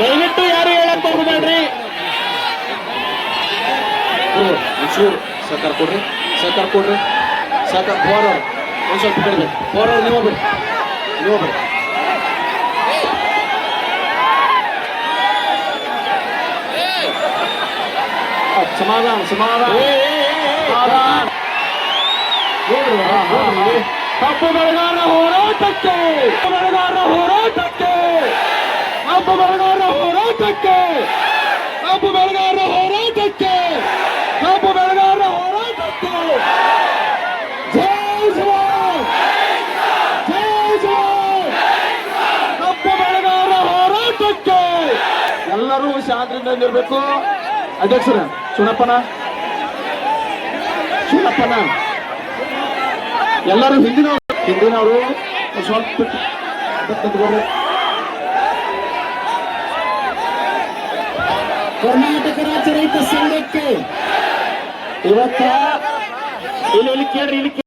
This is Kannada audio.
ದಯವಿಟ್ಟು ಯಾರು ಹೇಳಕ್ ಹೋಗ್ಬೇಡ್ರಿ. ಒಂಚೂರು ಸಹಕಾರ ಕೊಡ್ರಿ ಸಹಕಾರ ಕೊಡ್ರಿ. ಸಹಕಾರ ಫೋರ್ ಒಂದು ಸ್ವಲ್ಪ ಕಡಿಮೆ ಫೋರ್ ನೀವು ಬಿಡಿ ನೀವು ಬಿಡಿ ಸಮಾಧಾನ ಸಮಾಧಾನ. ಸಮಾಧಾನ. ನೋಡ್ರಿ ನೋಡ್ರಿ ಕಪ್ಪು ಬೆಳಗಾರ ಹೋರಾಟಕ್ಕೆ ಕಪ್ಪು ಬೆಳಗಾರ ಹೋರಾಟಕ್ಕೆ ಕಪ್ಪು ಬೆಳಗಾರ ಹೋರಾಟಕ್ಕೆ, ಕಬ್ಬು ಬೆಳಗಾರ ಹೋರಾಟಕ್ಕೆ, ಕಬ್ಬು ಬೆಳಗಾರ ಹೋರಾಟಕ್ಕೆ. ಜೈ ಜವಾನ್ ಜೈ ಜವಾನ್. ಕಪ್ಪು ಬೆಳಗಾರ ಹೋರಾಟಕ್ಕೆ. ಎಲ್ಲರೂ ಶಾಂತಿಯಿಂದ ಇರಬೇಕು ಅಧ್ಯಕ್ಷರ ಸುಣಪ್ಪನ ಸುಣಪ್ಪನ ಎಲ್ಲರೂ ಹಿಂದಿನವರು ಹಿಂದಿನವರು ಸ್ವಲ್ಪ ಕರ್ನಾಟಕ ರಾಜ್ಯ ರೈತ ಸಂಘಕ್ಕೆ ಇವತ್ತ ಇಲ್ಲಿ ಇಲ್ಲಿ ಕೇಳ್ರಿ ಇಲ್ಲಿ ಕೇಳ್ರಿ.